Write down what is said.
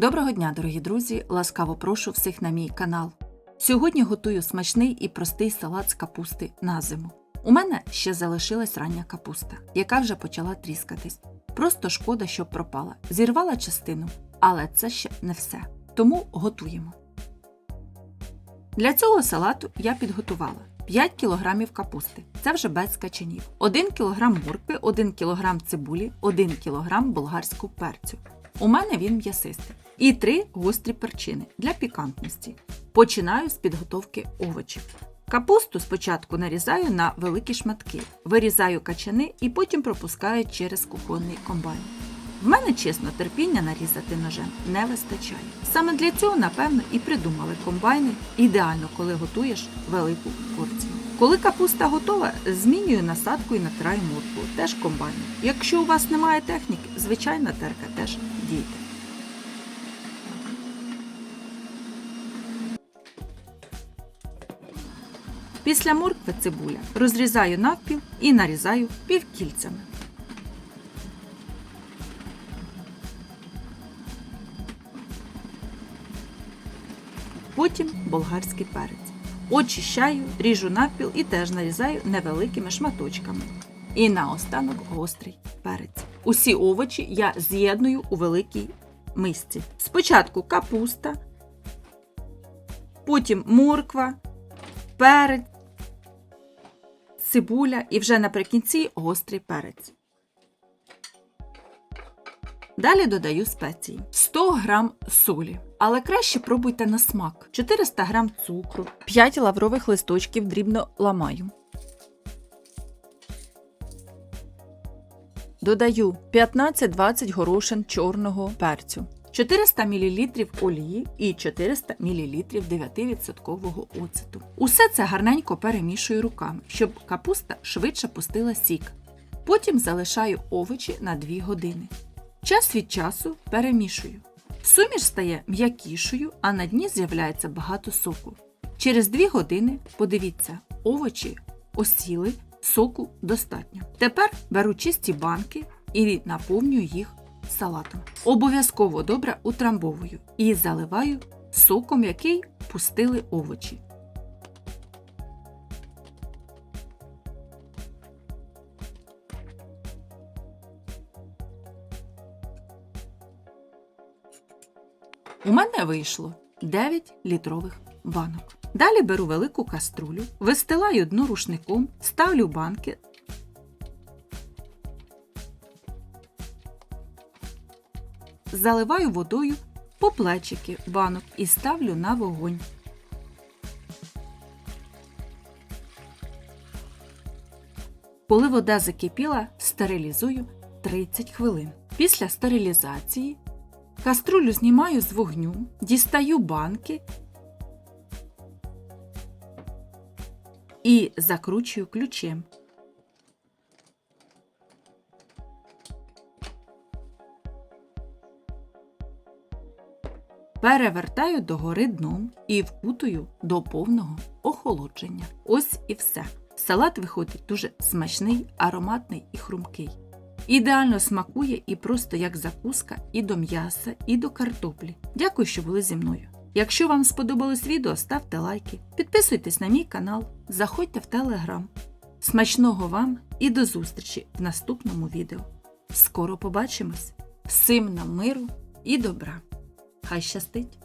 Доброго дня, дорогі друзі! Ласкаво прошу всіх на мій канал. Сьогодні готую смачний і простий салат з капусти на зиму. У мене ще залишилась рання капуста, яка вже почала тріскатись. Просто шкода, щоб пропала. Зірвала частину, але це ще не все. Тому готуємо. Для цього салату я підготувала 5 кг капусти, це вже без качанів, 1 кг моркви, 1 кг цибулі, 1 кг болгарського перцю. У мене він м'ясистий. І 3 гострі перчини для пікантності. Починаю з підготовки овочів. Капусту спочатку нарізаю на великі шматки, вирізаю качани і потім пропускаю через кухонний комбайн. В мене, чесно, терпіння нарізати ножем не вистачає. Саме для цього, напевно, і придумали комбайни ідеально, коли готуєш велику порцію. Коли капуста готова, змінюю насадку і натираю моркву, теж комбайном. Якщо у вас немає техніки, звичайна терка теж дійте. Після моркви цибуля розрізаю навпіл і нарізаю півкільцями. Потім болгарський перець. Очищаю, ріжу навпіл і теж нарізаю невеликими шматочками. І наостанок гострий перець. Усі овочі я з'єдную у великій мисці. Спочатку капуста, потім морква, перець, цибуля і вже наприкінці гострий перець. Далі додаю спеції. 100 г солі, але краще пробуйте на смак. 400 г цукру, 5 лаврових листочків дрібно ламаю. Додаю 15-20 горошин чорного перцю, 400 мл олії і 400 мл 9% оцету. Усе це гарненько перемішую руками, щоб капуста швидше пустила сік. Потім залишаю овочі на 2 години. Час від часу перемішую. Суміш стає м'якішою, а на дні з'являється багато соку. Через 2 години, подивіться, овочі осіли, соку достатньо. Тепер беру чисті банки і наповнюю їх салатом. Обов'язково добре утрамбовую і заливаю соком, який пустили овочі. У мене вийшло 9 літрових банок. Далі беру велику каструлю, вистилаю дно рушником, ставлю банки. Заливаю водою по плечики банок і ставлю на вогонь. Коли вода закипіла, стерилізую 30 хвилин. Після стерилізації Каструлю знімаю з вогню, дістаю банки і закручую ключем. Перевертаю догори дном і вкутую до повного охолодження. Ось і все. Салат виходить дуже смачний, ароматний і хрумкий. Ідеально смакує і просто як закуска і до м'яса, і до картоплі. Дякую, що були зі мною. Якщо вам сподобалось відео, ставте лайки, підписуйтесь на мій канал, заходьте в телеграм. Смачного вам і до зустрічі в наступному відео. Скоро побачимось! Всім нам миру і добра! Хай щастить!